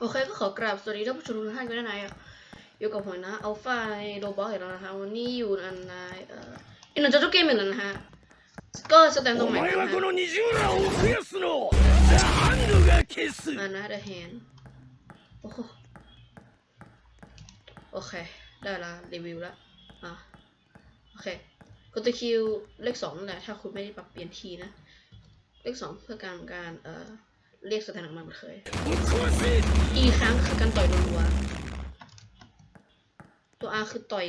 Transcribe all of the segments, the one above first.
โอเคก็ขอกราบสวัสดีท่านผู้ชมทุกท่านกันนะอยู่กับผมนะอัลฟาโรบอทอีกแล้วนะคะวันนี้อยู่ในเอ่ออินนจอร์เกมอีกแล้วนะฮะก็สแตนตรงใหม่นะฮะอันนะเดอะแฮนโอ้โหโอเค ได้ละรีวิวละอะโอเคกดตัวคิวเลขสองแหละถ้าคุณไม่ได้ปรับเปลี่ยนทีนะ เลขสองเพื่อการการเอ่อ เรียกสถานะมาเหมือนเคย อีครั้งคือการต่อยรัวตัวอาคือต่อย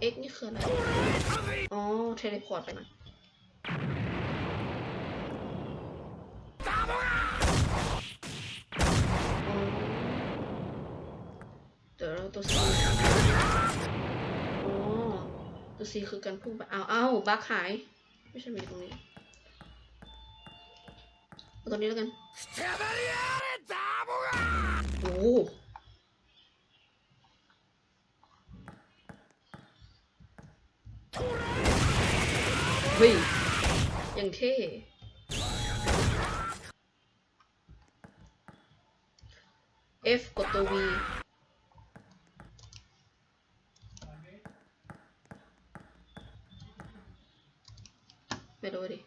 เอ็กนี่คืออะไร อ๋อ เทเลพอร์ตไปนะเดี๋วตัวสีโอตัว C คือการพุ่งไป เอาเอาบักหาย ไม่ใช่มีตรงนี้ ตัวนี้แล้วกันโอ้ฮ้ยยังเท่เกดตัว V ไม่รู้ดิ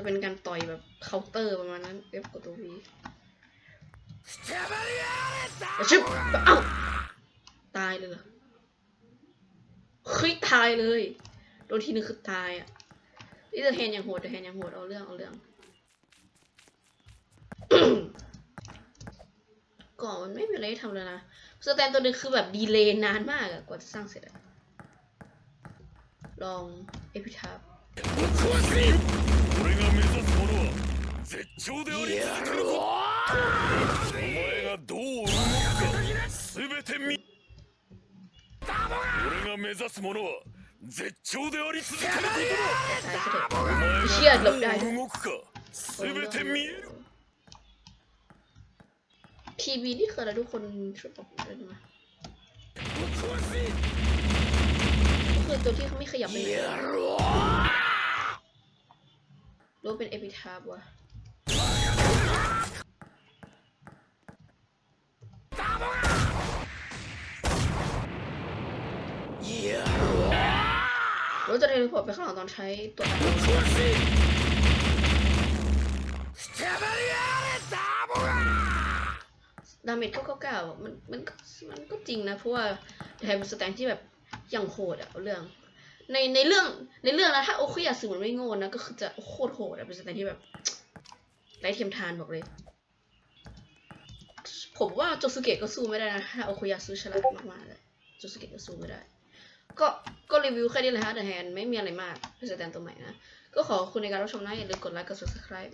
จะเป็นการต่อยแบบเคาน์เตอร์ประมาณนั้นเอฟกดตัววีชึบเอ้าตายเลยเหรอเฮ้ยตายเลยโดนทีนึงคือตายอะนี่จะเห็นอย่างโหดจะเห็นอย่างโหดเอาเรื่องเอาเรื่องก่อนมันไม่มีอะไรทำแล้วนะสแตนตัวนึงคือแบบดีเลย์นานมากอะกว่าจะสร้างเสร็จอะลองเอพิทับ 絶頂であり続けることお前がどう動くか全て見俺が目指すものは絶頂であり続けること ตายซะเถอะ だお前 เชี่ยหลบได้ がどう動くか全て見える ทีวีนี่คืออะไรทุกคนช่วยบอกผมด้วยนะ ぶっ壊せ ก็คือตัวที่เขาไม่ขยับไปไหนรู้เป็นเอพิทาบวะ รู้จะเทเลพอร์ตไปข้างหลังตอนใช้ตัวดาเมจก็เก่าๆมันมันมันก็จริงนะ เพราะว่าแทนสแตนที่แบบยังโหดอะเรื่อง ในในเรื่องในเรื่องแล้วถ้าโอคุยาสึมันไม่งงนะ ก็คือจะโคตรโหดอะเป็นสแตนที่แบบไร้เทียมทานบอกเลย ผมว่าโจสุเกะก็สู้ไม่ได้นะถ้าโอคุยาสึฉลาดมากๆเลยโจสุเกะก็สู้ไม่ได้ ก็ก็รีวิวแค่นี้เลยฮะแต่แฮนไม่มีอะไรมากเป็นสแตนตัวใหม่นะ ก็ขอคุณในการรับชมนะอย่าลืมกดไลค์กด subscribe